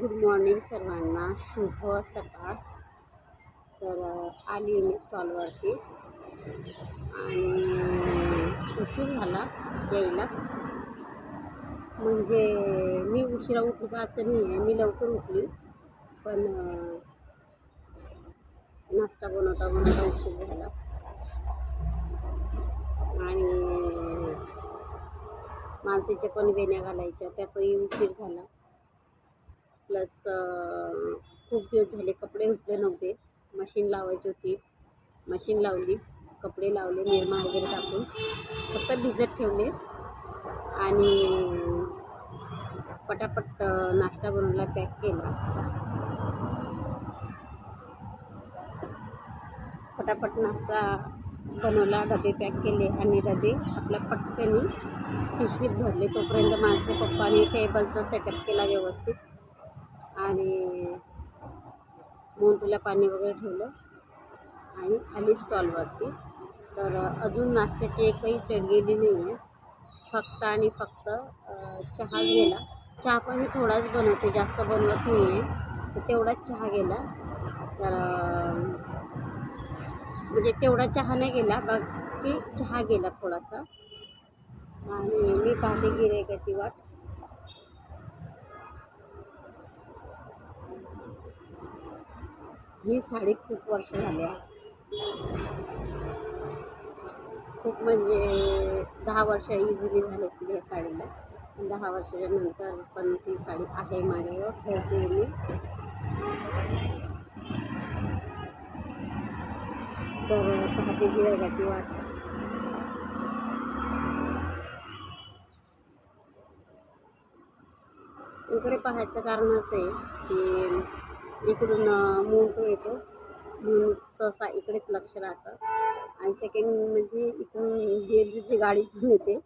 Good morning सर्वांना. शुभ सकाळ. तर आली मी स्टॉलवरती आणि उशीर झाला यायला. म्हणजे मी उशिरा उठली का असं नाही आहे. मी लवकर उठली. पण नाश्ता बनवता बनवता उशीर झाला. आणि माणसाच्या पण वेण्या घालायच्या. त्यातही उशीर झाला. प्लस खूप दिवस झाले कपडे धुतले नव्हते. मशीन लावायची होती. मशीन लावली. कपडे लावले निरमा वगैरे टाकून. फक्त भिजत ठेवले. आणि पटापट नाश्ता बनवला पॅक केला. पटापट नाश्ता बनवला डबे पॅक केले आणि डबे आपल्या पटकनी पिशवीत भरले. तोपर्यंत माझे पप्पाने टेबलचा सेटअप केला व्यवस्थित. आणि मोंटूला पाणी वगैरे ठेवलं आणि आली स्टॉलवरती तर अजून नाश्त्याची एकही प्लेट गेली नाही आहे फक्त आणि फक्त चहा गेला. चहा पण मी थोडाच बनवते जास्त बनवत नाही आहे तर तेवढाच चहा गेला. तर म्हणजे तेवढा चहा नाही गेला बाकी चहा गेला थोडासा. आणि मी पाहते गिरायकाची वाट. ही साडी खूप वर्ष झाली आहे. खूप म्हणजे दहा वर्ष इझिली झाली असतील या साडीला. दहा वर्षाच्या नंतर पण ती साडी आहे माझ्यावर ठेवते मी. तर पाहते गिरायकाची वाट. इकडे पाहायचं कारण असं आहे की इकडून मोठो येतो. म्हणून सहसा इकडेच लक्ष राहतं. आणि सेकंड म्हणजे इकडून डी गाडी पण येते.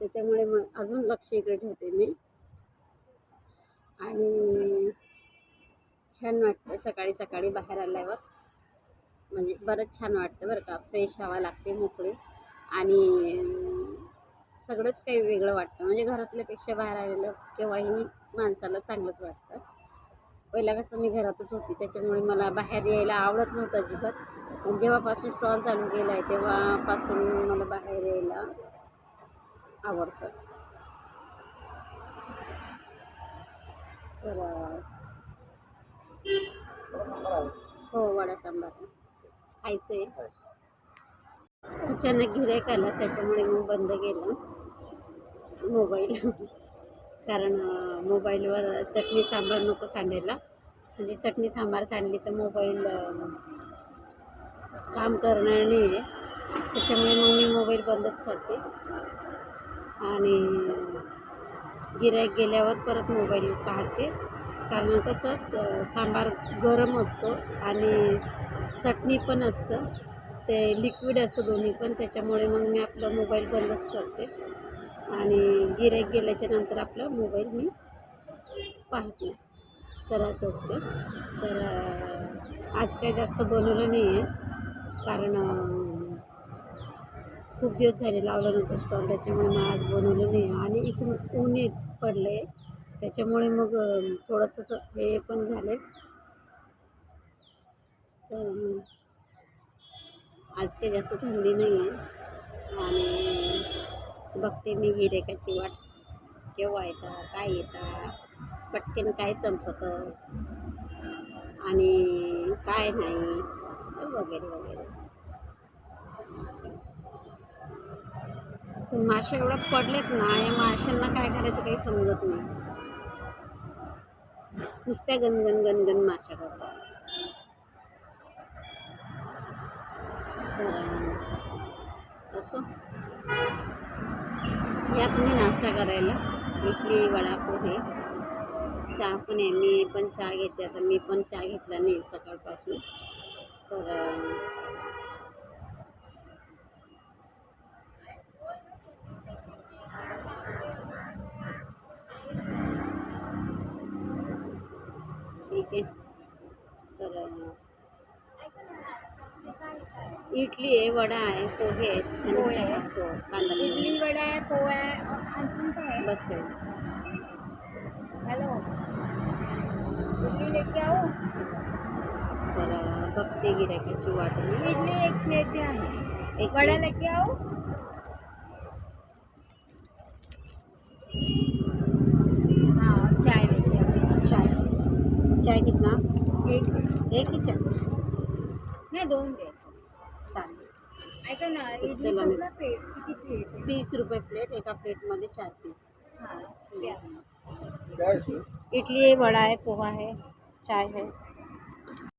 त्याच्यामुळे मग अजून लक्ष इकडे ठेवते मी. आणि छान वाटतं सकाळी सकाळी बाहेर आल्यावर. म्हणजे बरंच छान वाटतं बरं का. फ्रेश हवा लागते मोकळी. आणि सगळंच काही वेगळं वाटतं. म्हणजे घरातल्यापेक्षा बाहेर आलेलं केव्हाही माणसाला चांगलंच वाटतं. पहिला कसं मी घरातच होती त्याच्यामुळे मला बाहेर यायला आवडत नव्हतं अजिबात. पण जेव्हापासून स्टॉल चालू केला आहे तेव्हापासून मला बाहेर यायला आवडतं. तर हो वडा सांबार. खायचं आहे अचानक गिरायक आला त्याच्यामुळे मग बंद केलं. मोबाईल. कारण मोबाईलवर चटणी सांबार नको सांडायला. म्हणजे चटणी सांबार सांडली तर मोबाईल काम करणार नाही आहे त्याच्यामुळे मग मी मोबाईल बंदच करते. आणि गिऱ्हाईक गेल्यावर परत मोबाईल काढते कारण कसं सांबार गरम असतो आणि चटणी पण असतं. ते लिक्विड असतं दोन्ही पण त्याच्यामुळे मग मी आपलं मोबाईल बंदच करते. आणि गिऱ्हाईक गेल्याच्यानंतर आपला मोबाईल मी पाहत नाही तर असं असते तर आज काही जास्त बनवलं नाही आहे कारण खूप दिवस झाले लावलं नव्हतं स्टॉल त्याच्यामुळे मग आज बनवलं नाही आणि इकडून ऊन येत पडलं आहे त्याच्यामुळे मग थोडंसं असं हे पण झालं आहे तर आज काही जास्त थंडी नाही आहे आणि बघते मी गिरेकाची वाट. केव्हा येता काय येता पटकन काय संपतं आणि काय नाही वगैरे वगैरे. तर मासे एवढं पडलेत ना या माशांना काय करायचं काही समजत नाही. नुसत्या गणगण गणगण माशा करतात. असं असो? या तुम्ही नाश्ता करायला. इडली वडा पोहे चहा पण आहे. मी पण चहा घेते. आता मी पण चहा घेतला नाही सकाळपासून. तर ठीक आहे. इडली आहे वडा आहे पोहे आहेत. पोहे. हो कांदा. इडली वडा आहे पोहा. आहे आणखीन काय आहे? बस तेवढं हॅलो. लेके आओ तर अं, बघते गिरायकाची वाट मी. इडली एक प्लेट आहे एक वड़ा. लेके. आओ हाँ और चाय लेके आओ चाय. चाय कितना? एक. एक ही चाय. नाही दोन दे. ऐका ना मी- प्लेट किती प्लेट आहे? तीस रुपये प्लेट एका प्लेटमध्ये चार पीस हाँ द्या. इडली आहे वडा है पोहा है चाय है